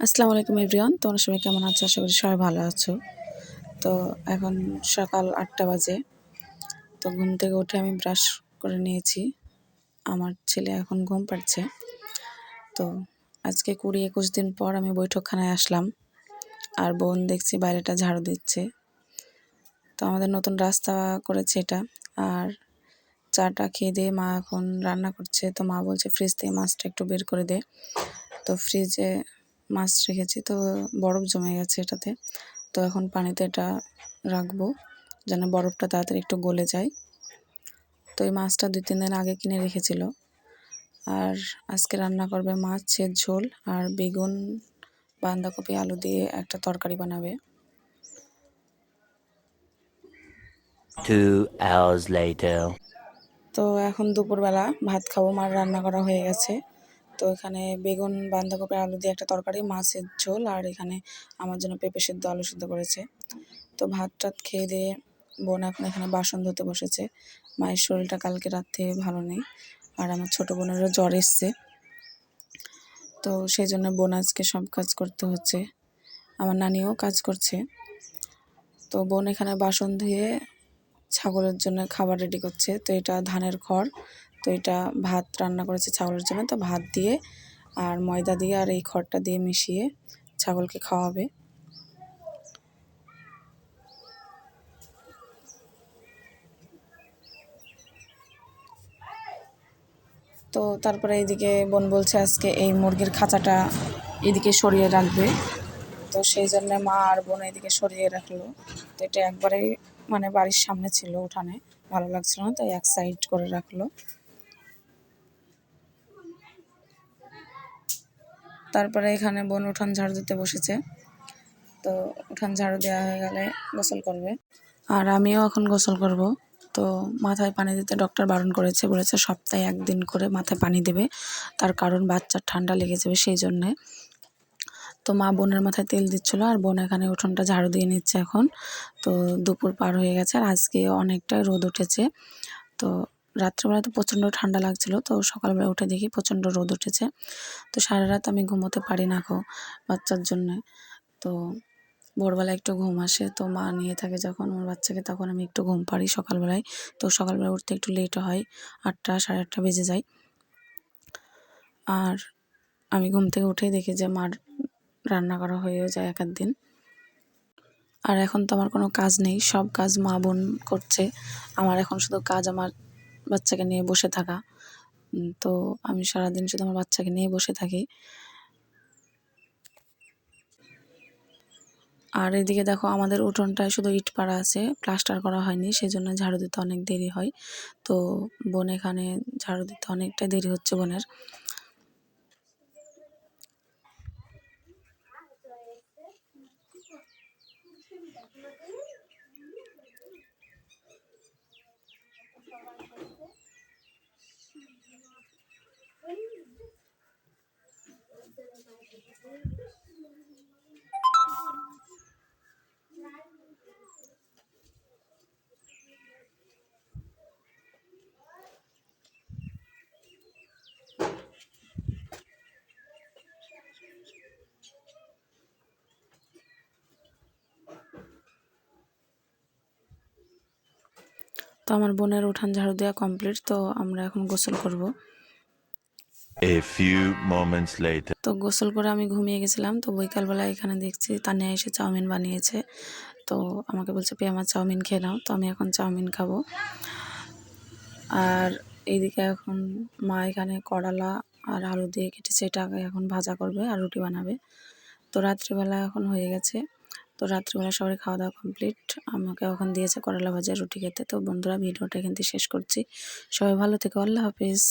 আসসালামু আলাইকুম এভরিওয়ান তোমরা সবাই কেমন আছো? আশা করি সবাই ভালো আছো। তো এখন সকাল আটটা বাজে। তো ঘুম থেকে উঠে আমি ব্রাশ করে নিয়েছি। আমার ছেলে এখন ঘুম পাচ্ছে তো আজকে কুড়ি একুশ দিন পর আমি বৈঠকখানায় আসলাম। আর বোন দেখছি বাইরেটা ঝাড়ু দিচ্ছে। তো আমাদের নতুন রাস্তা করেছে এটা। আর চাটা খেয়ে দিয়ে মা এখন রান্না করছে। তো মা বলছে ফ্রিজ থেকে মাছটা একটু বের করে দে। তো ফ্রিজে মাছ রেখেছি তো বরফ জমে গেছে এটাতে। তো এখন পানিতে এটা রাখব যেন বরফটা তাড়াতাড়ি একটু গলে যায়। তো এই মাছটা দুই তিন দিন আগে কিনে রেখেছিল। আর আজকে রান্না করবে মাছের ঝোল আর বেগুন বাঁধাকপি আলু দিয়ে একটা তরকারি বানাবে. তো এখন দুপুরবেলা ভাত খাব মার রান্না করা হয়ে গেছে। তো এখানে বেগুন, বাঁধাকপি, আলু দিয়ে একটা তরকারি, মাছের ঝোল আর এখানে আমার জন্য পেঁপে সিদ্ধ, আলু সিদ্ধ করেছে। তো ভাত টাত খেয়ে দিয়ে বোন এখন এখানে বাসন ধুতে বসেছে। মায়ের শরীরটা কালকে রাত থেকে ভালো নেই আর আমার ছোটো বোনেরও জ্বর এসছে। তো সেই জন্য বোন আজকে সব কাজ করতে হচ্ছে। আমার নানিও কাজ করছে। তো বোন এখানে বাসন ধুয়ে ছাগলের জন্য খাবার রেডি করছে। তো এটা ধানের খড়। তো এটা ভাত রান্না করেছে ছাগলের জন্য। তো ভাত দিয়ে আর ময়দা দিয়ে আর এই খড়টা দিয়ে মিশিয়ে ছাগলকে খাওয়াবে। তো তারপরে এইদিকে বোন বলছে আজকে এই মুরগির খাঁচাটা এদিকে সরিয়ে রাখবে। তো সেই জন্য মা আর বোন এদিকে সরিয়ে রাখল। তো এটা একবারে মানে বাড়ির সামনে ছিল উঠানে, ভালো লাগছিল না, তাই এক সাইড করে রাখল। তারপরে এখানে বোন উঠান ঝাড়ু দিতে বসেছে। তো উঠান ঝাড়ু দেওয়া হয়ে গেলে গোসল করবে। আর আমিও এখন গোসল করব। তো মাথায় পানি দিতে ডক্টর বারণ করেছে, বলেছে সপ্তাহে একদিন করে মাথায় পানি দেবে। তার কারণ বাচ্চার ঠান্ডা লেগে যাবে সেই জন্যে। তো মা বোনের মাথায় তেল দিচ্ছিল আর বোন এখানে উঠোনটা ঝাড়ু দিয়ে নিচ্ছে এখন। তো দুপুর পার হয়ে গেছে আর আজকে অনেকটা রোদ উঠেছে। তো রাত্রেবেলা তো প্রচণ্ড ঠান্ডা লাগছিল, তো সকালবেলা উঠে দেখি প্রচণ্ড রোদ উঠেছে। তো সারা রাত আমি ঘুমোতে পারি না গো বাচ্চার জন্যে। তো ভোরবেলা একটু ঘুম আসে, তো মা নিয়ে থাকে যখন আমার বাচ্চাকে, তখন আমি একটু ঘুম পারি সকালবেলায়। তো সকালবেলা উঠতে একটু লেট হয়, আটটা, সাড়ে আটটা বেজে যায়। আর আমি ঘুম থেকে উঠেই দেখি যে মার রান্না করা হয়েও যায় এক দিন। আর এখন তো আমার কোনো কাজ নেই, সব কাজ মা বোন করছে। আমার এখন শুধু কাজ, আমার বাচ্চাকে নিয়ে বসে থাকা। তো আমি সারাদিন শুধু আমার বাচ্চাকে নিয়ে বসে থাকি। আর এদিকে দেখো, আমাদের উঠোনটায় শুধু ইট পাড়া আছে, প্লাস্টার করা হয়নি সেই জন্য ঝাড়ু দিতে অনেক দেরি হয়। তো বোন এখানে ঝাড়ু দিতে অনেকটা দেরি হচ্ছে বোনের। তো আমার বোনের উঠান ঝাড়ু দেওয়া কমপ্লিট তো আমরা এখন গোসল করব। A few moments later. তো গোসল করে আমি ঘুমিয়ে গেছিলাম। তো বিকালবেলা এখানে দেখছি তানিয়া এসে চাউমিন বানিয়েছে। তো আমাকে বলছে পে আমার চাউমিন খেয়ে নাও। তো আমি এখন চাউমিন খাব। আর এইদিকে এখন মা এখানে করলা আর আলু দিয়ে কেটেছে। এটাকে এখন ভাজা করবে আর রুটি বানাবে। তো রাত্রিবেলা এখন হয়ে গেছে। তো রাত্রিবেলা সবাই খাওয়া দাওয়া কমপ্লিট। আমাকে এখন দিয়েছে করলা ভাজা রুটি খেতে। তো বন্ধুরা, ভিডিওটা এখান থেকে শেষ করছি। সবাই ভালো থেকো। আল্লাহ হাফিজ।